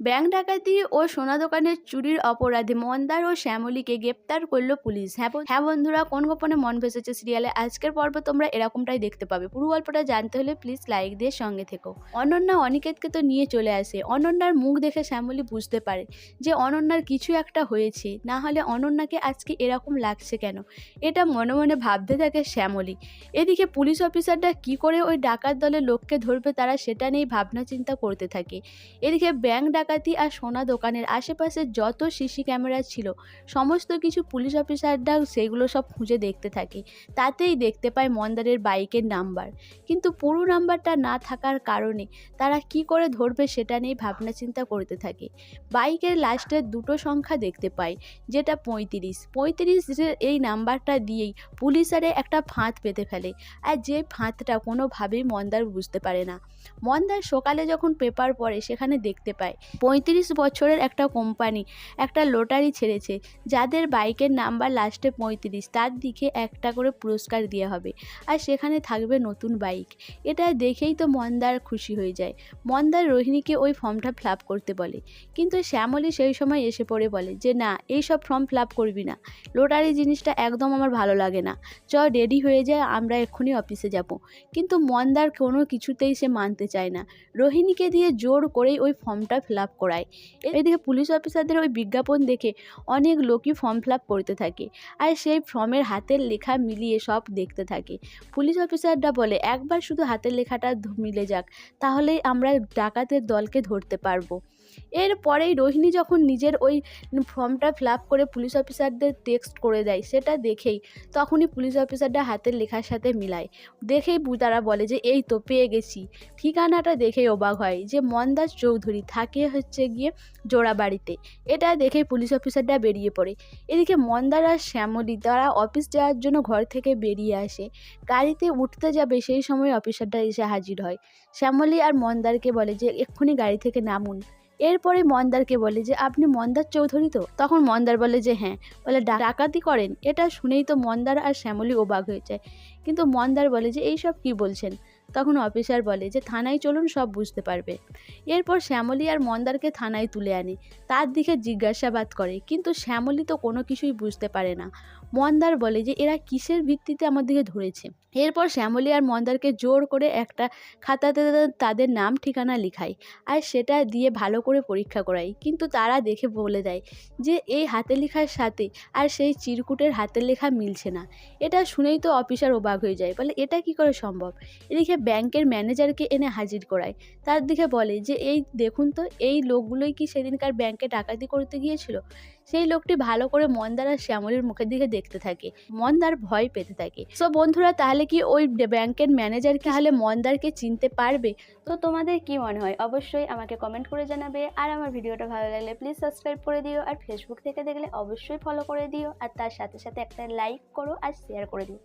Bank ডাকাতি ও সোনা দোকানের চুরির অপরাধে মন্দার ও শ্যামলীকে গ্রেপ্তার করল পুলিশ। হ্যাঁ হ্যাঁ বন্ধুরা, কোন গোপনে মন ভেসেছে সিরিয়ালে? আজকের পর্ব তোমরা এরকমটাই দেখতে পাবে। পুরো গল্পটা জানতে হলে প্লিজ লাইক দিয়ে সঙ্গে থেকো। অনন্যা অনিকেতকে তো নিয়ে চলে আসে। অনন্যার মুখ দেখে শ্যামলী বুঝতে পারে যে অনন্যার কিছু একটা হয়েছে। না হলে অনন্যাকে আজকে এরকম লাগছে কেন? এটা মনে মনে ভাবতে থাকে শ্যামলী। এদিকে পুলিশ অফিসাররা কি করে ওই ডাকাত দলের লোককে ধরবে তারা সেটা নিয়ে ভাবনা চিন্তা করতে থাকে। এদিকে ব্যাংক ডাকাতি আর সোনা দোকানের আশেপাশে যত সিসি ক্যামেরা ছিল, সমস্ত কিছু পুলিশ অফিসাররা সেগুলো সব খুঁজে দেখতে থাকে। তাতেই দেখতে পায় মন্দারের বাইকের নাম্বার। কিন্তু পুরো নাম্বারটা না থাকার কারণে তারা কি করে ধরবে সেটা নিয়ে ভাবনা চিন্তা করতে থাকে। বাইকের লাস্টের দুটো সংখ্যা দেখতে পায়, যেটা পঁয়ত্রিশ। পঁয়ত্রিশের এই নাম্বারটা দিয়েই পুলিশারে একটা ফাঁদ পেতে ফেলে। আর যে ফাঁদটা কোনোভাবেই মন্দার বুঝতে পারে না। মন্দার সকালে যখন পেপার পড়ে, সেখানে দেখতে পায় পঁয়ত্রিশ বছরের একটা কোম্পানি, একটা লটারি ছেড়েছে, যাদের বাইকের নাম্বার লাস্টে পঁয়ত্রিশ, তার দিকে একটা করে পুরস্কার দেওয়া হবে। আর সেখানে থাকবে নতুন বাইক। এটা দেখেই তো মন্দার খুশি হয়ে যায়। মন্দার রোহিণীকে ওই ফর্মটা ফিল করতে বলে। কিন্তু শ্যামলী সেই সময় এসে পড়ে বলে যে, না, এই সব ফর্ম ফিল করবি না। লটারি জিনিসটা একদম আমার ভালো লাগে না। চ, রেডি হয়ে যায় আমরা এক্ষুনি অফিসে যাব। কিন্তু মন্দার কোনো কিছুতেই সে মানতে চায় না। রোহিণীকে দিয়ে জোর করেই ওই ফর্মটা ফিল আপ করায়। এদিকে পুলিশ অফিসারদের ওই বিজ্ঞাপন দেখে অনেক লোকই ফর্ম ফিল আপ করতে থাকে আর সেই ফর্মের হাতের লেখা মিলিয়ে সব দেখতে থাকে। পুলিশ অফিসাররা বলে একবার শুধু হাতের লেখাটা মিলে যাক তাহলেই আমরা ডাকাতের দলকে ধরতে পারব। এরপরেই রোহিণী যখন নিজের ওই ফর্মটা ফিল আপ করে পুলিশ অফিসারদের টেক্সট করে দেয়, সেটা দেখেই তখনই পুলিশ অফিসাররা হাতের লেখার সাথে মিলায়। দেখেই তারা বলে যে, এই তো পেয়ে গেছি। ঠিকানাটা দেখেই অবাক হয় যে, মন্দাস চৌধুরী থাকে হচ্ছে গিয়ে জোড়াবাড়িতে। এটা দেখেই পুলিশ অফিসাররা বেরিয়ে পড়ে। এদিকে মন্দার আর শ্যামলী, তারা অফিস যাওয়ার জন্য ঘর থেকে বেরিয়ে আসে। গাড়িতে উঠতে যাবে সেই সময় অফিসারটা এসে হাজির হয়। শ্যামলী আর মন্দারকে বলে যে, এক্ষুনি গাড়ি থেকে নামুন। এরপরে মন্দারকে বলে যে, আপনি মন্দার চৌধুরী তো? তখন মন্দার বলে যে হ্যাঁ। বলে ডাকাতি করেন। এটা শুনেই তো মন্দার আর শ্যামলি অবাক হয়ে যায়। কিন্তু মন্দার বলে যে, এইসব কি বলছেন? তখন অফিসার বলে যে, থানায় চলুন, সব বুঝতে পারবে। এরপর শ্যামলী আর মন্দারকে থানায় তুলে আনে। তার দিকে জিজ্ঞাসাবাদ করে, কিন্তু শ্যামলী তো কোনো কিছুই বুঝতে পারে না। মন্দার বলে যে, এরা কিসের ভিত্তিতে আমার দিকে ধরেছে? এরপর শ্যামলী আর মন্দারকে জোর করে একটা খাতাতে তাদের নাম, ঠিকানা লিখায় আর সেটা দিয়ে ভালো করে পরীক্ষা করাই কিন্তু তারা দেখে বলে দেয় যে, এই হাতে লেখার সাথে আর সেই চিরকুটের হাতের লেখা মিলছে না। এটা শুনেই তো অফিসার অবাক হয়ে যায়। বলে, এটা কি করে সম্ভব? এদিকে ব্যাংকের ম্যানেজারকে এনে হাজির করায়। তার দিকে বলে যে, এই দেখুন তো, এই লোকগুলোই কি সেদিনকার ব্যাংকে ডাকাতি করতে গিয়েছিল? সেই লোকটি ভালো করে মন্দার আর শ্যামলের মুখের দিকে দেখতে থাকে। মন্দার ভয় পেতে থাকে। সো বন্ধুরা, তাহলে কি ওই ব্যাংকের ম্যানেজারকে তাহলে মন্দারকে চিনতে পারবে? তো তোমাদের কি মনে হয়? অবশ্যই আমাকে কমেন্ট করে জানাবে। আর আমার ভিডিওটা ভালো লাগলে প্লিজ সাবস্ক্রাইব করে দিও। আর ফেসবুক থেকে দেখলে অবশ্যই ফলো করে দিও। আর তার সাথে সাথে একটা লাইক করো আর শেয়ার করে দিও।